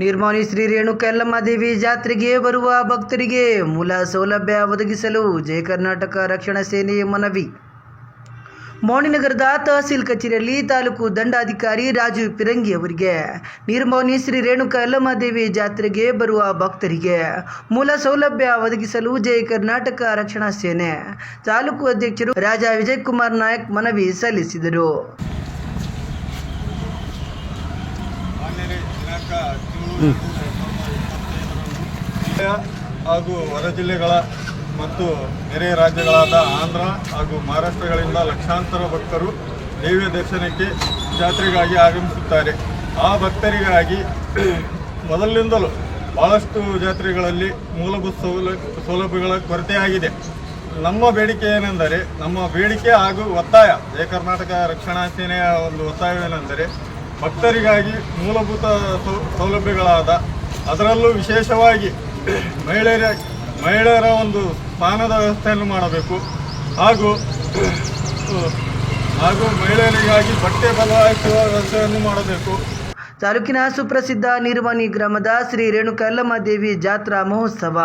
ನಿರ್ಮಾಣಿ ಶ್ರೀ ರೇಣುಕಲ್ಲಮ್ಮ ದೇವಿ ಜಾತ್ರೆಗೆ ಬರುವ ಭಕ್ತರಿಗೆ ಮೂಲ ಸೌಲಭ್ಯ ಒದಗಿಸಲು ಜಯ ಕರ್ನಾಟಕ ರಕ್ಷಣಾ ಸೇನೆ ಮನವಿ. ಮೌಣಿನಗರದ ತಹಸೀಲ್ ಕಚೇರಿಯಲ್ಲಿ ತಾಲೂಕು ದಂಡಾಧಿಕಾರಿ ರಾಜು ಪಿರಂಗಿ ಅವರಿಗೆ ನಿರ್ಮೌನಿ ಶ್ರೀ ರೇಣುಕಾ ಅಲ್ಲಮ್ಮದೇವಿ ಜಾತ್ರೆಗೆ ಬರುವ ಭಕ್ತರಿಗೆ ಮೂಲ ಸೌಲಭ್ಯ ಒದಗಿಸಲು ಜಯ ಕರ್ನಾಟಕ ರಕ್ಷಣಾ ಸೇನೆ ತಾಲೂಕು ಅಧ್ಯಕ್ಷರು ರಾಜಾ ವಿಜಯ್ ಕುಮಾರ್ ನಾಯಕ್ ಮನವಿ ಸಲ್ಲಿಸಿದರು. ಹಾಗೂ ಹೊರ ಜಿಲ್ಲೆಗಳ ಮತ್ತು ನೆರೆಯ ರಾಜ್ಯಗಳಾದ ಆಂಧ್ರ ಹಾಗೂ ಮಹಾರಾಷ್ಟ್ರಗಳಿಂದ ಲಕ್ಷಾಂತರ ಭಕ್ತರು ದೇವಿಯ ದರ್ಶನಕ್ಕೆ ಜಾತ್ರೆಗಾಗಿ ಆಗಮಿಸುತ್ತಾರೆ. ಆ ಭಕ್ತರಿಗಾಗಿ ಮೊದಲಿನಿಂದಲೂ ಭಾಳಷ್ಟು ಜಾತ್ರೆಗಳಲ್ಲಿ ಮೂಲಭೂತ ಸೌಲ, ಸೌಲಭ್ಯಗಳ ಕೊರತೆಯಾಗಿದೆ. ನಮ್ಮ ಬೇಡಿಕೆ ಏನೆಂದರೆ, ನಮ್ಮ ಬೇಡಿಕೆ ಹಾಗೂ ಒತ್ತಾಯ, ಜಯ ಕರ್ನಾಟಕ ರಕ್ಷಣಾ ಸೇನೆಯ ಒಂದು ಒತ್ತಾಯವೇನೆಂದರೆ ಭಕ್ತರಿಗಾಗಿ ಮೂಲಭೂತ ಸೌಲಭ್ಯಗಳಾದ ಅದರಲ್ಲೂ ವಿಶೇಷವಾಗಿ ಮಹಿಳೆಯರ ಮಹಿಳೆಯರ ಒಂದು ಸ್ಥಾನದ ವ್ಯವಸ್ಥೆಯನ್ನು ಮಾಡಬೇಕು. ಹಾಗೂ ಹಾಗೂ ಮಹಿಳೆಯರಿಗಾಗಿ ಬಟ್ಟೆ ಬದಲಾಯಿಸುವ ವ್ಯವಸ್ಥೆಯನ್ನು ಮಾಡಬೇಕು. ತಾಲೂಕಿನ ಸುಪ್ರಸಿದ್ಧ ನಿರ್ವಾಣಿ ಗ್ರಾಮದ ಶ್ರೀ ರೇಣುಕಲ್ಲಮ್ಮ ದೇವಿ ಜಾತ್ರಾ ಮಹೋತ್ಸವ.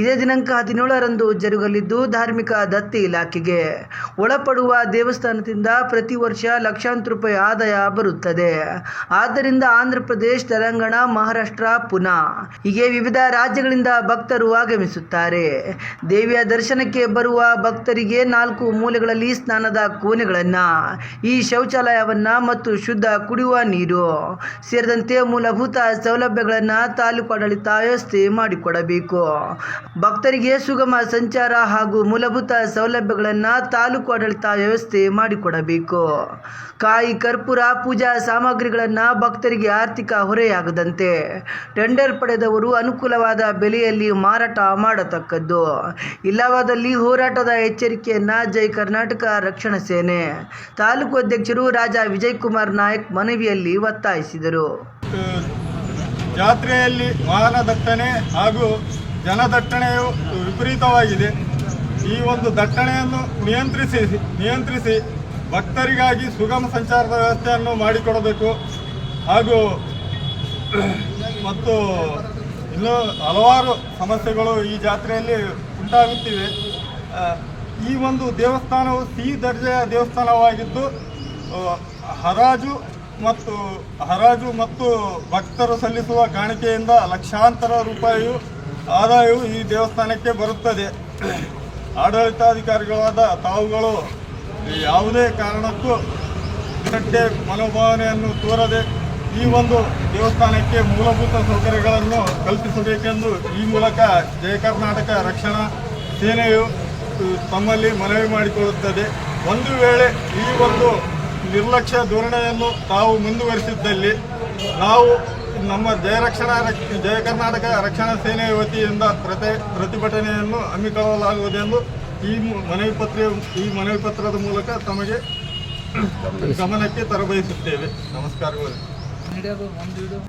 ಇದೇ ದಿನಾಂಕ ಹದಿನೇಳರಂದು ಜರುಗಲಿದ್ದು ಧಾರ್ಮಿಕ ದತ್ತಿ ಇಲಾಖೆಗೆ. ಒಳಪಡುವ ದೇವಸ್ಥಾನದಿಂದ ಪ್ರತಿ ವರ್ಷ ಲಕ್ಷಾಂತರ ರೂಪಾಯಿ ಆದಾಯ ಬರುತ್ತದೆ. ಆದ್ದರಿಂದ ಆಂಧ್ರ ಪ್ರದೇಶ, ತೆಲಂಗಾಣ, ಮಹಾರಾಷ್ಟ್ರ ಪುನಾ. ಹೀಗೆ ವಿವಿಧ ರಾಜ್ಯಗಳಿಂದ ಭಕ್ತರು ಆಗಮಿಸುತ್ತಾರೆ. ದೇವಿಯ ದರ್ಶನಕ್ಕೆ ಬರುವ ಭಕ್ತರಿಗೆ ನಾಲ್ಕು ಮೂಲೆಗಳಲ್ಲಿ ಸ್ನಾನದ ಕೋಣೆಗಳನ್ನು, ಈ ಶೌಚಾಲಯವನ್ನ ಮತ್ತು ಶುದ್ಧ ಕುಡಿಯುವ ನೀರು. ಸೇರಿದಂತೆ ಮೂಲಭೂತ ಸೌಲಭ್ಯಗಳನ್ನು ತಾಲೂಕು ಆಡಳಿತ ವ್ಯವಸ್ಥೆ ಮಾಡಿಕೊಡಬೇಕು. ಭಕ್ತರಿಗೆ ಸುಗಮ ಸಂಚಾರ ಹಾಗೂ ಮೂಲಭೂತ ಸೌಲಭ್ಯಗಳನ್ನು ತಾಲೂಕು ಆಡಳಿತ ವ್ಯವಸ್ಥೆ ಮಾಡಿಕೊಡಬೇಕು. ಕಾಯಿ, ಕರ್ಪೂರ, ಪೂಜಾ ಸಾಮಗ್ರಿಗಳನ್ನು ಭಕ್ತರಿಗೆ ಆರ್ಥಿಕ ಹೊರೆಯಾಗದಂತೆ ಟೆಂಡರ್ ಪಡೆದವರು ಅನುಕೂಲವಾದ ಬೆಲೆಯಲ್ಲಿ ಮಾರಾಟ ಮಾಡತಕ್ಕದ್ದು. ಇಲ್ಲವಾದಲ್ಲಿ ಹೋರಾಟದ ಎಚ್ಚರಿಕೆಯನ್ನು ಜೈ ಕರ್ನಾಟಕ ರಕ್ಷಣಾ ಸೇನೆ ತಾಲೂಕು ಅಧ್ಯಕ್ಷರು ರಾಜಾ ವಿಜಯ್ ಕುಮಾರ್ ನಾಯಕ್ ಮನವಿಯಲ್ಲಿ ಒತ್ತಾಯಿಸಿದರು. ಜಾತ್ರೆಯಲ್ಲಿ ವಾಹನ ದಟ್ಟಣೆ ಹಾಗೂ ಜನದಟ್ಟಣೆಯು ವಿಪರೀತವಾಗಿದೆ. ಈ ಒಂದು ದಟ್ಟಣೆಯನ್ನು ನಿಯಂತ್ರಿಸಿ ನಿಯಂತ್ರಿಸಿ ಭಕ್ತರಿಗಾಗಿ ಸುಗಮ ಸಂಚಾರದ ವ್ಯವಸ್ಥೆಯನ್ನು ಮಾಡಿಕೊಡಬೇಕು. ಹಾಗೂ ಮತ್ತು ಇನ್ನೂ ಹಲವಾರು ಸಮಸ್ಯೆಗಳು ಈ ಜಾತ್ರೆಯಲ್ಲಿ ಉಂಟಾಗುತ್ತಿವೆ. ಈ ಒಂದು ದೇವಸ್ಥಾನವು ಸಿ ದರ್ಜೆಯ ದೇವಸ್ಥಾನವಾಗಿದ್ದು ಹರಾಜು ಮತ್ತು ಹರಾಜು ಮತ್ತು ಭಕ್ತರು ಸಲ್ಲಿಸುವ ಕಾಣಿಕೆಯಿಂದ ಲಕ್ಷಾಂತರ ರೂಪಾಯಿಯು ಆದಾಯವು ಈ ದೇವಸ್ಥಾನಕ್ಕೆ ಬರುತ್ತದೆ. ಆಡಳಿತಾಧಿಕಾರಿಗಳಾದ ತಾವುಗಳು ಯಾವುದೇ ಕಾರಣಕ್ಕೂ ಗಟ್ಟೆ ಮನೋಭಾವನೆಯನ್ನು ತೋರದೆ ಈ ಒಂದು ದೇವಸ್ಥಾನಕ್ಕೆ ಮೂಲಭೂತ ಸೌಕರ್ಯಗಳನ್ನು ಕಲ್ಪಿಸಬೇಕೆಂದು ಈ ಮೂಲಕ ಜಯ ಕರ್ನಾಟಕ ರಕ್ಷಣಾ ಸೇನೆಯು ತಮ್ಮಲ್ಲಿ ಮನವಿ ಮಾಡಿಕೊಳ್ಳುತ್ತದೆ. ಒಂದು ವೇಳೆ ಈ ಒಂದು ನಿರ್ಲಕ್ಷ್ಯ ಧೋರಣೆಯನ್ನು ತಾವು ಮುಂದುವರಿಸಿದ್ದಲ್ಲಿ ನಾವು ನಮ್ಮ ಜಯರಕ್ಷಣಾ ರಕ್- ಜಯ ಕರ್ನಾಟಕ ರಕ್ಷಣಾ ಸೇನೆಯ ವತಿಯಿಂದ ಪ್ರತಿ, ಪ್ರತಿಭಟನೆಯನ್ನು ಹಮ್ಮಿಕೊಳ್ಳಲಾಗುವುದೆಂದು ಈ ಮನವಿ ಪತ್ರ, ಈ ಮನವಿ ಪತ್ರದ ಮೂಲಕ ತಮಗೆ ಗಮನಕ್ಕೆ ತರಬಯಸುತ್ತೇವೆ. ನಮಸ್ಕಾರಗಳು.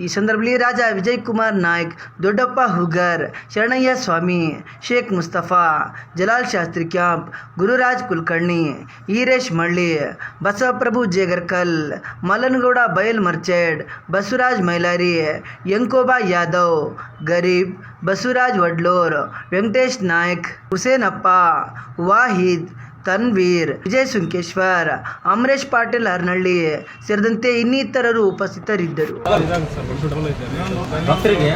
ಈ ಸಂದರ್ಭದಲ್ಲಿ ರಾಜಾ ವಿಜಯ್ ಕುಮಾರ್ ನಾಯ್ಕ್ ದೊಡ್ಡಪ್ಪ ಹುಗರ್ ಶರಣಯ್ಯ ಸ್ವಾಮಿ ಶೇಖ್ ಮುಸ್ತಫಾ ಜಲಾಲ್ ಶಾಸ್ತ್ರಿ ಕ್ಯಾಂಪ್ ಗುರುರಾಜ್ ಕುಲಕರ್ಣಿ ಈರೇಶ್ ಮಳ್ಳಿ ಬಸವಪ್ರಭು ಜೇಗರ್ಕಲ್ ಮಲ್ಲನಗೌಡ ಬಯಲ್ ಮರ್ಚೆಡ್ ಬಸವರಾಜ್ ಮೈಲಾರಿ ಯಂಕೋಬಾ ಯಾದವ್ ಗರೀಬ್ ಬಸವರಾಜ್ ವಡ್ಲೂರ್ ವೆಂಕಟೇಶ್ ನಾಯ್ಕ್ ಹುಸೇನಪ್ಪ ವಾಹಿದ್ ತನ್ವೀರ್ ವಿಜಯ್ ಸುಂಕೇಶ್ವರ್ ಅಮರೇಶ್ ಪಾಟೀಲ್ ಅರ್ನಳ್ಳಿ ಸೇರಿದಂತೆ ಇನ್ನಿತರರು ಉಪಸ್ಥಿತರಿದ್ದರು. ಭಕ್ತರಿಗೆ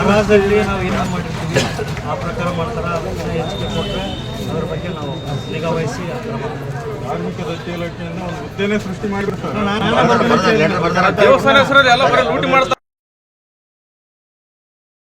ಆಗಾಸಲ್ಲಿ ನಾವು ಏನೇನು ಮಾಡಿರ್ತೀವಿ ಆ ಪ್ರಕಾರ ಮಾಡ್ತಾರೆ ಅದನ್ನ ಹೆಚ್ಚಿಗೆ ಕೊಟ್ಟರೆ ಅದ್ರ ಬಗ್ಗೆ ನಾವು ನಿಗಾ ವಹಿಸಿ ಆ ಥರ ಮಾಡ್ತೀವಿ ಧಾರ್ಮಿಕ ದತ್ತಿ ಇಲಾಖೆಯಿಂದ ಒಂದು ಹುದ್ದೆನೇ ಸೃಷ್ಟಿ ಮಾಡಿಬಿಡ್ತಾರೆ. ದೇವಸ್ಥಾನ ಹೆಸರಲ್ಲಿ ಎಲ್ಲ ಬರೀ ಲೂಟಿ ಮಾಡ್ತಾರೆ.